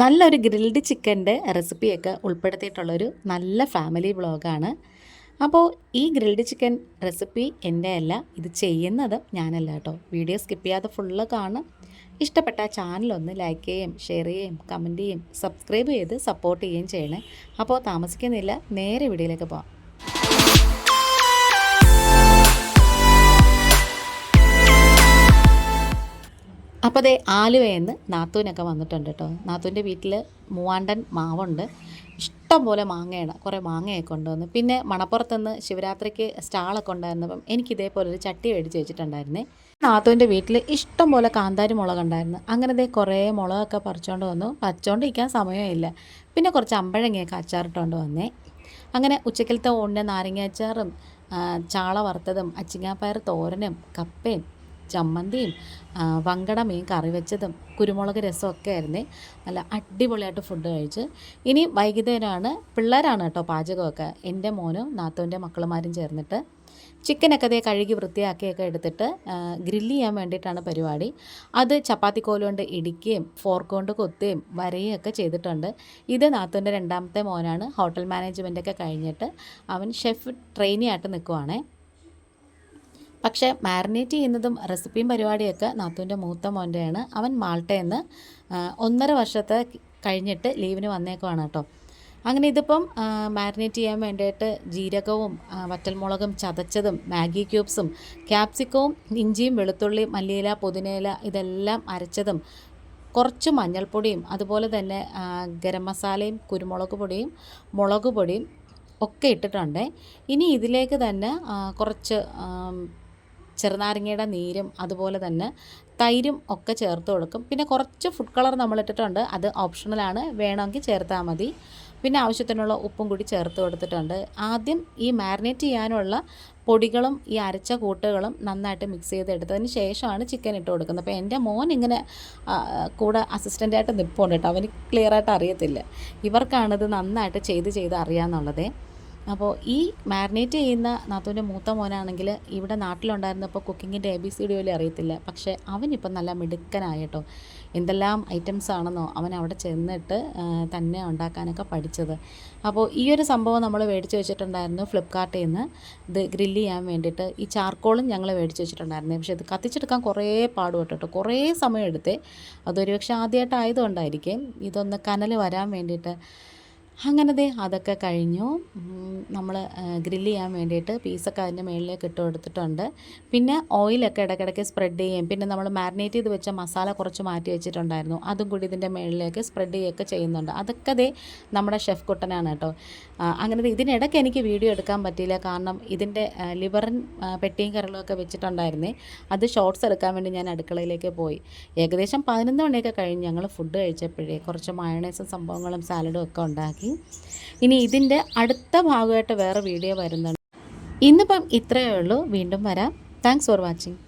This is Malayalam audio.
നല്ലൊരു ഗ്രിൽഡ് ചിക്കന്റെ റെസിപ്പിയൊക്കെ ഉൾപ്പെടുത്തിയിട്ടുള്ളൊരു നല്ല ഫാമിലി വ്ളോഗാണ്. അപ്പോൾ ഈ ഗ്രിൽഡ് ചിക്കൻ റെസിപ്പി എന്റെ അല്ല ഇത് ചെയ്യുന്നത് ഞാനല്ല കേട്ടോ. വീഡിയോ സ്കിപ്പ് ചെയ്യാതെ ഫുള്ള് കാണും. ഇഷ്ടപ്പെട്ട ചാനലൊന്ന് ലൈക്ക് ചെയ്യുകയും ഷെയർ ചെയ്യുകയും കമന്റ് ചെയ്യുകയും സബ്സ്ക്രൈബ് ചെയ്ത് സപ്പോർട്ട് ചെയ്യുകയും ചെയ്യണേ. അപ്പോൾ താമസിക്കുന്നില്ല നേരെ വീഡിയോയിലേക്ക് പോകാം അപ്പോൾ അതേ ആലുവയെന്ന് നാത്തൂനൊക്കെ വന്നിട്ടുണ്ട് കേട്ടോ നാത്തൂന്റെ വീട്ടിൽ മൂവാണ്ടൻ മാവുണ്ട്. ഇഷ്ടം പോലെ മാങ്ങയാണ് കുറേ മാങ്ങയൊക്കെ കൊണ്ടുവന്നു. പിന്നെ മണപ്പുറത്തുനിന്ന് ശിവരാത്രിക്ക് സ്റ്റാളൊക്കെ ഉണ്ടായിരുന്നപ്പം എനിക്ക് ഇതേപോലെ ഒരു ചട്ടി മേടിച്ച് വെച്ചിട്ടുണ്ടായിരുന്നേ. നാത്തൂന്റെ വീട്ടിൽ ഇഷ്ടം പോലെ കാന്താരി മുളക് ഉണ്ടായിരുന്നു. അങ്ങനെ ദേ കുറേ മുളകൊക്കെ പറിച്ചുകൊണ്ട് വന്നു. പറിച്ചുകൊണ്ടിരിക്കാൻ സമയമില്ല. പിന്നെ കുറച്ച് അമ്പഴങ്ങയൊക്കെ അച്ചാറിട്ടുകൊണ്ട് വന്നേ. അങ്ങനെ ഉച്ചക്കലത്തെ ഓണിന്റെ നാരങ്ങ അച്ചാറും ചാള വറുത്തതും അച്ചിങ്ങാപ്പയർ തോരനും കപ്പയും ചമ്മന്തിയും വങ്കടമീൻ വങ്കട മീൻ കറി വെച്ചതും കുരുമുളക് രസമൊക്കെ ആയിരുന്നേ. നല്ല അടിപൊളിയായിട്ട് ഫുഡ് കഴിച്ച്. ഇനി വൈകുന്നേരമാണ് പിള്ളേരാണ് കേട്ടോ പാചകമൊക്കെ. എന്റെ മോനും നാത്തൂന്റെ മക്കളുമാരും ചേർന്നിട്ട് ചിക്കനൊക്കെ അതേ കഴുകി വൃത്തിയാക്കിയൊക്കെ എടുത്തിട്ട് ഗ്രില്ല് ചെയ്യാൻ വേണ്ടിയിട്ടാണ് പരിപാടി. അത് ചപ്പാത്തി കോലുകൊണ്ട് ഇടിക്കുകയും ഫോർക്ക് കൊണ്ട് കൊത്തുകയും വരയുകയും ഒക്കെ ചെയ്തിട്ടുണ്ട്. ഇത് നാത്തൂന്റെ രണ്ടാമത്തെ മോനാണ്. ഹോട്ടൽ മാനേജ്മെന്റൊക്കെ കഴിഞ്ഞിട്ട് അവൻ ഷെഫ് ട്രെയിനി ആയിട്ട് നിൽക്കുവാണേ. പക്ഷേ മാരിനേറ്റ് ചെയ്യുന്നതും റെസിപ്പിയും പരിപാടിയൊക്കെ നാത്തൂന്റെ മൂത്ത മോന്റെയാണ്. അവൻ മാൾട്ടയെന്ന് ഒന്നര വർഷത്തെ കഴിഞ്ഞിട്ട് ലീവിന് വന്നേക്കുവാണ് കേട്ടോ. അങ്ങനെ ഇതിപ്പം മാരിനേറ്റ് ചെയ്യാൻ വേണ്ടിയിട്ട് ജീരകവും വറ്റൽമുളകും ചതച്ചതും മാഗി ക്യൂബ്സും ക്യാപ്സിക്കവും ഇഞ്ചിയും വെളുത്തുള്ളി മല്ലിയില പുതിനയില ഇതെല്ലാം അരച്ചതും കുറച്ച് മഞ്ഞൾപ്പൊടിയും അതുപോലെ തന്നെ ഗരം മസാലയും കുരുമുളക് പൊടിയും മുളക് പൊടിയും ഒക്കെ ഇട്ടിട്ടുണ്ട്. ഇനി ഇതിലേക്ക് തന്നെ കുറച്ച് ചെറുനാരങ്ങയുടെ നീരും അതുപോലെ തന്നെ തൈരും ഒക്കെ ചേർത്ത് കൊടുക്കും. പിന്നെ കുറച്ച് ഫുഡ് കളർ നമ്മൾ ഇട്ടിട്ടുണ്ട്. അത് ഓപ്ഷണലാണ് വേണമെങ്കിൽ ചേർത്താൽ മതി. പിന്നെ ആവശ്യത്തിനുള്ള ഉപ്പും കൂടി ചേർത്ത് കൊടുത്തിട്ടുണ്ട്. ആദ്യം ഈ മാരിനേറ്റ് ചെയ്യാനുള്ള പൊടികളും ഈ അരച്ച കൂട്ടുകളും നന്നായിട്ട് മിക്സ് ചെയ്തെടുത്തതിന് ശേഷമാണ് ചിക്കൻ ഇട്ട് കൊടുക്കുന്നത്. അപ്പോൾ എന്റെ മോൻ ഇങ്ങനെ കൂടെ അസിസ്റ്റന്റായിട്ട് നിൽപ്പുണ്ട് കേട്ടോ. അവന് ക്ലിയറായിട്ട് അറിയത്തില്ല. ഇവർക്കാണിത് നന്നായിട്ട് ചെയ്ത് ചെയ്ത് അറിയാമെന്നുള്ളതേ അപ്പോൾ ഈ മാരിനേറ്റ് ചെയ്യുന്ന നാത്തൂന്റെ മൂത്ത മോനാണെങ്കിൽ ഇവിടെ നാട്ടിലുണ്ടായിരുന്നപ്പോൾ കുക്കിങ്ങിന്റെ എ ബി സി ഡി പോലും അറിയത്തില്ല. പക്ഷേ അവനിപ്പം നല്ല മിടുക്കനായിട്ടോ എന്തെല്ലാം ഐറ്റംസ് ആണെന്നോ അവൻ അവിടെ ചെന്നിട്ട് തന്നെ ഉണ്ടാക്കാനൊക്കെ പഠിച്ചത്. അപ്പോൾ ഈ ഒരു സംഭവം നമ്മൾ മേടിച്ച് വെച്ചിട്ടുണ്ടായിരുന്നു ഫ്ലിപ്കാർട്ടിൽ നിന്ന്. ഇത് ഗ്രില്ല് ചെയ്യാൻ വേണ്ടിയിട്ട് ഈ ചാർക്കോളും ഞങ്ങൾ മേടിച്ച് വെച്ചിട്ടുണ്ടായിരുന്നു. പക്ഷേ ഇത് കത്തിച്ചെടുക്കാൻ കുറേ പാടുപെട്ടിട്ടോ കുറേ സമയം എടുത്തേ അതൊരു പക്ഷേ ആദ്യമായിട്ടായതുകൊണ്ടായിരിക്കും ഇതൊന്ന് കനൽ വരാൻ വേണ്ടിയിട്ട്. അങ്ങനെ ദേ അതൊക്കെ കഴിഞ്ഞു. നമ്മൾ ഗ്രില്ല് ചെയ്യാൻ വേണ്ടിയിട്ട് പീസൊക്കെ അതിന്റെ മുകളിലേക്ക് ഇട്ട് കൊടുത്തിട്ടുണ്ട്. പിന്നെ ഓയിലൊക്കെ ഇടയ്ക്കിടയ്ക്ക് സ്പ്രെഡ് ചെയ്യും പിന്നെ നമ്മൾ മാരിനേറ്റ് ചെയ്ത് വെച്ച മസാല കുറച്ച് മാറ്റി വെച്ചിട്ടുണ്ടായിരുന്നു. അതും കൂടി ഇതിന്റെ മുകളിലേക്ക് സ്പ്രെഡ് ചെയ്യുകയൊക്കെ ചെയ്യുന്നുണ്ട്. അതൊക്കെ ദേ നമ്മുടെ ഷെഫ് കുട്ടനാണ് കേട്ടോ. അങ്ങനെ ഇതിനിടയ്ക്ക് എനിക്ക് വീഡിയോ എടുക്കാൻ പറ്റിയില്ല. കാരണം ഇതിന്റെ ലിവറും പെട്ടിയും കരളുമൊക്കെ വെച്ചിട്ടുണ്ടായിരുന്നേ. അത് ഷോർട്സ് എടുക്കാൻ വേണ്ടി ഞാൻ അടുക്കളയിലേക്ക് പോയി. ഏകദേശം പതിനൊന്ന് മണിയൊക്കെ കഴിഞ്ഞ് ഞങ്ങൾ ഫുഡ് കഴിച്ചപ്പോഴേ കുറച്ച് മയണൈസും സംഭവങ്ങളും സാലഡും ഒക്കെ ഉണ്ടാക്കി ഇനി ഇതിന്റെ അടുത്ത ഭാഗമായിട്ട് വേറെ വീഡിയോ വരുന്നുണ്ട്. ഇന്നിപ്പം ഇത്രയേ ഉള്ളൂ. വീണ്ടും വരാം. Thanks for watching